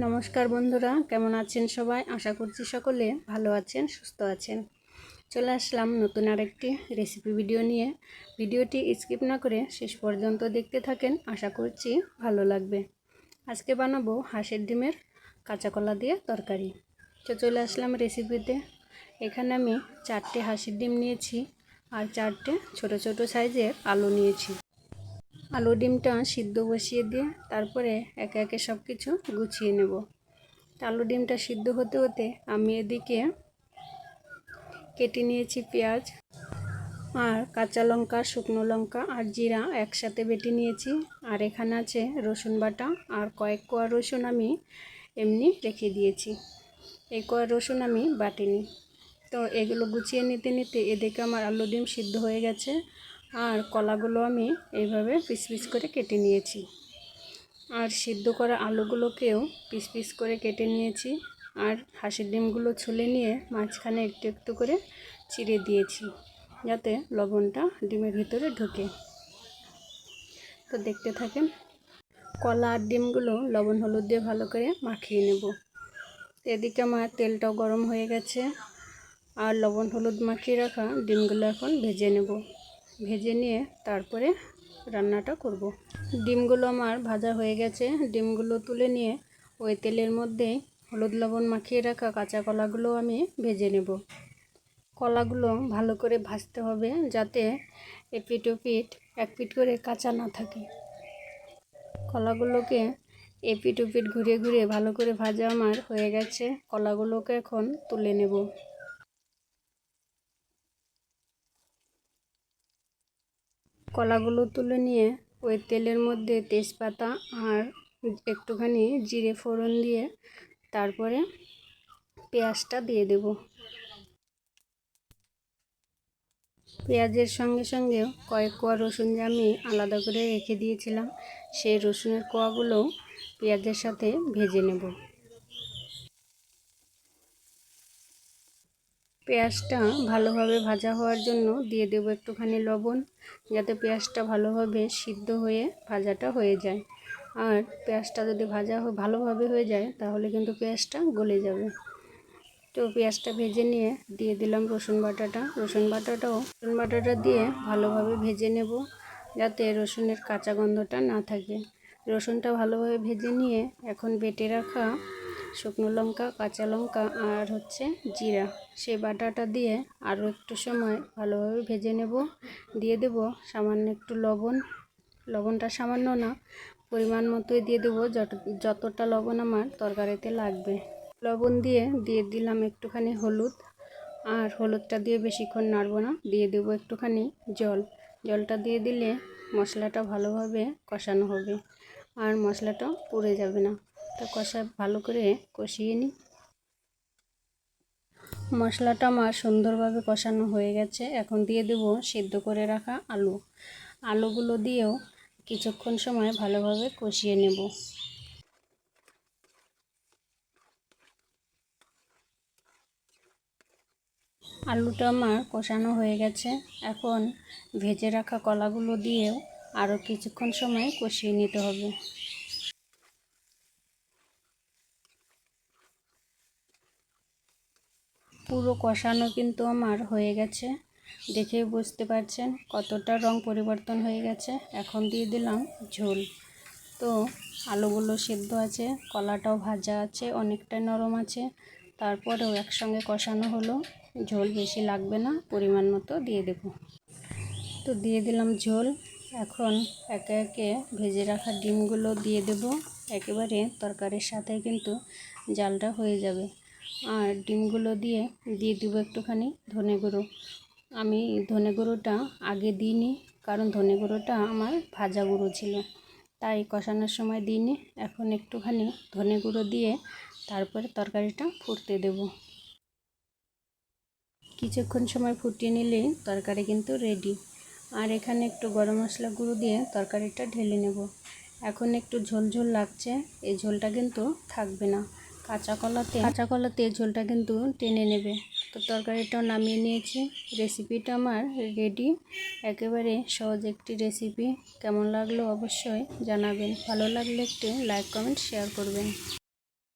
নমস্কার বন্ধুরা, কেমন আছেন সবাই? আশা করছি সকলে ভালো আছেন, সুস্থ আছেন। চলে আসলাম নতুন আরেকটি রেসিপি ভিডিও নিয়ে। ভিডিওটি স্কিপ না করে শেষ পর্যন্ত দেখতে থাকেন, আশা করছি ভালো লাগবে। আজকে বানাবো হাঁসের ডিমের কাঁচা কলা দিয়ে তরকারি। তো চলে আসলাম রেসিপিতে এখানে আমি চারটে হাঁসের ডিম নিয়েছি আর চারটে ছোট ছোট সাইজের আলু নিয়েছি। আলু ডিমটা সিদ্ধ বসিয়ে দিয়ে তারপরে একে একে সব কিছু গুছিয়ে নেব। আলু ডিমটা সিদ্ধ হতে হতে আমি এদিকে কেটে নিয়েছি পেঁয়াজ আর কাঁচা লঙ্কা, শুকনো লঙ্কা আর জিরা একসাথে বেটে নিয়েছি। আর এখানে আছে রসুন বাটা আর কয়েক কোয়া রসুন আমি এমনি রেখে দিয়েছি। এই কোয়া রসুন আমি বাটিনি। তো এগুলো গুছিয়ে নিতে নিতে এদিকে আমার আলু ডিম সিদ্ধ হয়ে গেছে। আর কলাগুলো আমি এইভাবে পিস পিস করে কেটে নিয়েছি। আর সিদ্ধ করা আলুগুলোকেও পিস পিস করে কেটে নিয়েছি। আর হাঁসের ডিমগুলো ছুলে নিয়ে মাঝখানে একটু একটু করে চিড়ে দিয়েছি, যাতে লবণটা ডিমের ভিতরে ঢুকে। তো দেখতে থাকেন, কলা আর ডিমগুলো লবণ হলুদ দিয়ে ভালো করে মাখিয়ে নেব। এদিকে আমার তেলটাও গরম হয়ে গেছে। আর লবণ হলুদ মাখিয়ে রাখা ডিমগুলো এখন ভেজে নেব। ভেজে নিয়ে তারপরে রান্নাটা করব। ডিমগুলো আমার ভাজা হয়ে গেছে। ডিমগুলো তুলে নিয়ে ওই তেলের মধ্যে হলুদ লবণ মাখিয়ে রাখা কাঁচা কলাগুলো আমি ভেজে নেব। কলাগুলো ভালো করে ভাজতে হবে যাতে এপিট ওপিট এক পিট করে কাঁচা না থাকে। কলাগুলোকে এপিট ওপিট ঘুরে ঘুরে ভালো করে ভাজা আমার হয়ে গেছে। কলাগুলোকে এখন তুলে নেব। কলাগুলো তুলে নিয়ে ওই তেলের মধ্যে তেজপাতা আর একটুখানি জিরে ফোড়ন দিয়ে তারপরে পেঁয়াজটা দিয়ে দেব। পেঁয়াজের সঙ্গে সঙ্গে কয়েক কোয়া রসুন যে আমি আলাদা করে রেখে দিয়েছিলাম, সেই রসুনের কোয়াগুলোও পেঁয়াজের সাথে ভেজে নেব। পেঁয়াজটা ভালোভাবে ভাজা হওয়ার জন্য দিয়ে দেবো একটুখানি লবণ, যাতে পেঁয়াজটা ভালোভাবে সিদ্ধ হয়ে ভাজাটা হয়ে যায়। আর পেঁয়াজটা যদি ভাজা ভালোভাবে হয়ে যায়, তাহলে কিন্তু পেঁয়াজটা গলে যাবে। তো পেঁয়াজটা ভেজে নিয়ে দিয়ে দিলাম রসুন বাটাটা। রসুন বাটাটাও রসুন বাটাটা দিয়ে ভালোভাবে ভেজে নেব, যাতে রসুনের কাঁচা গন্ধটা না থাকে। রসুনটা ভালোভাবে ভেজে নিয়ে এখন বেটে রাখা শুকনো লঙ্কা, কাঁচা লঙ্কা আর হচ্ছে জিরা। সেই বাটাটা দিয়ে আরও একটু সময় ভালোভাবে ভেজে নেব। দিয়ে দেব সামান্য একটু লবণ। লবণটা সামান্য না, পরিমাণ মতোই দিয়ে দেবো যত, যতটা লবণ আমার তরকারিতে লাগবে। লবণ দিয়ে দিয়ে দিলাম একটুখানি হলুদ। আর হলুদটা দিয়ে বেশিক্ষণ নাড়ব না, দিয়ে দেবো একটুখানি জল। জলটা দিয়ে দিলে মশলাটা ভালোভাবে কষানো হবে। আর মশলাটা পুড়ে যাবে না। তো কষা ভালো করে কষিয়ে নিই। মশলাটা আমার সুন্দরভাবে কষানো হয়ে গেছে। এখন দিয়ে দেবো সিদ্ধ করে রাখা আলু। আলুগুলো দিয়েও কিছুক্ষণ সময় ভালোভাবে কষিয়ে নেব। আলুটা আমার কষানো হয়ে গেছে। এখন ভেজে রাখা কলাগুলো দিয়েও আরও কিছুক্ষণ সময় কষিয়ে নিতে হবে। পুরো কষানো কিন্তু আমার হয়ে গেছে। দেখে বুঝতে পারছেন কতটা রং পরিবর্তন হয়ে গেছে। এখন দিয়ে দিলাম ঝোল। তো আলুগুলো সেদ্ধ আছে, কলাটাও ভাজা আছে, অনেকটা নরম আছে। তারপরেও একসঙ্গে কষানো হলো। ঝোল বেশি লাগবে না, পরিমাণ মতো দিয়ে দেব। তো দিয়ে দিলাম ঝোল। এখন একে একে ভেজে রাখা ডিমগুলো দিয়ে দেব। একেবারে তরকারির সাথে কিন্তু জালটা হয়ে যাবে। আর ডিমগুলো দিয়ে দিয়ে দেবো একটুখানি ধনে গুঁড়ো। আমি ধনে গুঁড়োটা আগে দিইনি, কারণ ধনে গুঁড়োটা আমার ভাজা গুঁড়ো ছিল। তাই কষানোর সময় দিইনি। এখন একটুখানি ধনে গুঁড়ো দিয়ে তারপরে তরকারিটা ফুটতে দেব। কিছুক্ষণ সময় ফুটিয়ে নিলেই তরকারি কিন্তু রেডি আর এখানে একটু গরম মশলা গুঁড়ো দিয়ে তরকারিটা ঢেলে নেব। এখন একটু ঝোল ঝোল লাগছে, এই ঝোলটা কিন্তু থাকবে না। কাঁচা কলাতে কাঁচা কলাতে ঝোলটা কিন্তু টেনে নেবে। তো তরকারিটাও নামিয়ে নিয়েছি। রেসিপিটা আমার রেডি একেবারে সহজ একটি রেসিপি কেমন লাগল অবশ্যই জানাবেন। ভালো লাগলে একটি লাইক কমেন্ট শেয়ার করবেন।